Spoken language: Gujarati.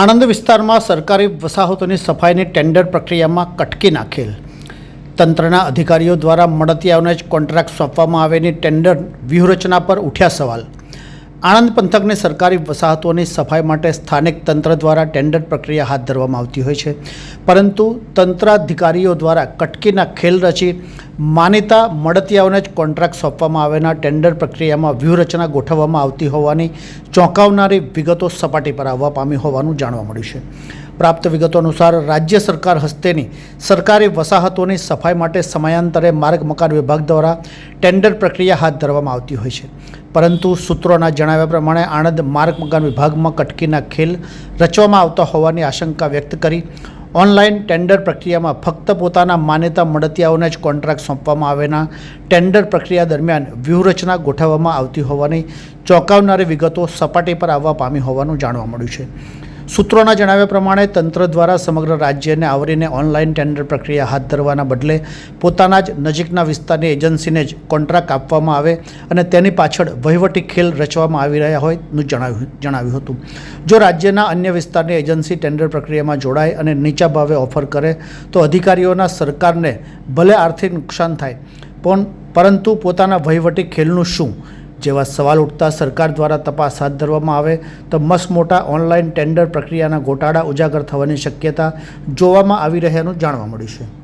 આણંદ વિસ્તારમાં સરકારી વસાહતોની સફાઈની ટેન્ડર પ્રક્રિયામાં કટકી નાખેલ. તંત્રના અધિકારીઓ દ્વારા મળતિયાઓને જ કોન્ટ્રાક્ટ સોંપવામાં આવેલી ટેન્ડર વ્યૂહરચના પર ઉઠ્યા સવાલ. આણંદ પંથકને સરકારી વસાહતોની સફાઈ માટે સ્થાનિક તંત્ર દ્વારા ટેન્ડર પ્રક્રિયા હાથ ધરવામાં આવતી હોય છે. પરંતુ તંત્રાધિકારીઓ દ્વારા કટકીના ખેલ રચી માન્યતા મળતિયાઓને જ કોન્ટ્રાક્ટ સોંપવામાં આવેલા ટેન્ડર પ્રક્રિયામાં વ્યૂહરચના ગોઠવવામાં આવતી હોવાની ચોંકાવનારી વિગતો સપાટી પર આવવા પામી હોવાનું જાણવા મળ્યું છે. પ્રાપ્ત વિગતો અનુસાર રાજ્ય સરકાર હસ્તેની સરકારી વસાહતોની સફાઈ માટે સમયાંતરે માર્ગ મકાન વિભાગ દ્વારા ટેન્ડર પ્રક્રિયા હાથ ધરવામાં આવતી હોય છે. પરંતુ સૂત્રોના જણાવ્યા પ્રમાણે આણંદ માર્ગ મકાન વિભાગમાં કટકીના ખેલ રચવામાં આવતા હોવાની આશંકા વ્યક્ત કરી. ઓનલાઈન ટેન્ડર પ્રક્રિયામાં ફક્ત પોતાના માન્યતા મળતિયાઓને જ કોન્ટ્રાક્ટ સોંપવામાં આવેલા ટેન્ડર પ્રક્રિયા દરમિયાન વ્યૂહરચના ગોઠવવામાં આવતી હોવાની ચોંકાવનારી વિગતો સપાટી પર આવવા પામી હોવાનું જાણવા મળ્યું છે. સૂત્રોના જણાવ્યા પ્રમાણે તંત્ર દ્વારા સમગ્ર રાજ્યને આવરીને ઓનલાઈન ટેન્ડર પ્રક્રિયા હાથ ધરવાના બદલે પોતાના જ નજીકના વિસ્તારની એજન્સીને જ કોન્ટ્રાક્ટ આપવામાં આવે અને તેની પાછળ વહીવટી ખેલ રચવામાં આવી રહ્યા હોયનું જણાવ્યું જણાવ્યું હતું. જો રાજ્યના અન્ય વિસ્તારની એજન્સી ટેન્ડર પ્રક્રિયામાં જોડાય અને નીચા ભાવે ઓફર કરે, તો અધિકારીઓના સરકારને ભલે આર્થિક નુકસાન થાય, પણ પરંતુ પોતાના વહીવટી ખેલનું શું? જેવા સવાલ ઉઠતા સરકાર દ્વારા તપાસ હાથ ધરવામાં આવે તો મસમોટા મોટા ઓનલાઈન ટેન્ડર પ્રક્રિયાના ગોટાળા ઉજાગર થવાની શક્યતા જોવામાં આવી રહ્યાનું જાણવા મળ્યું છે.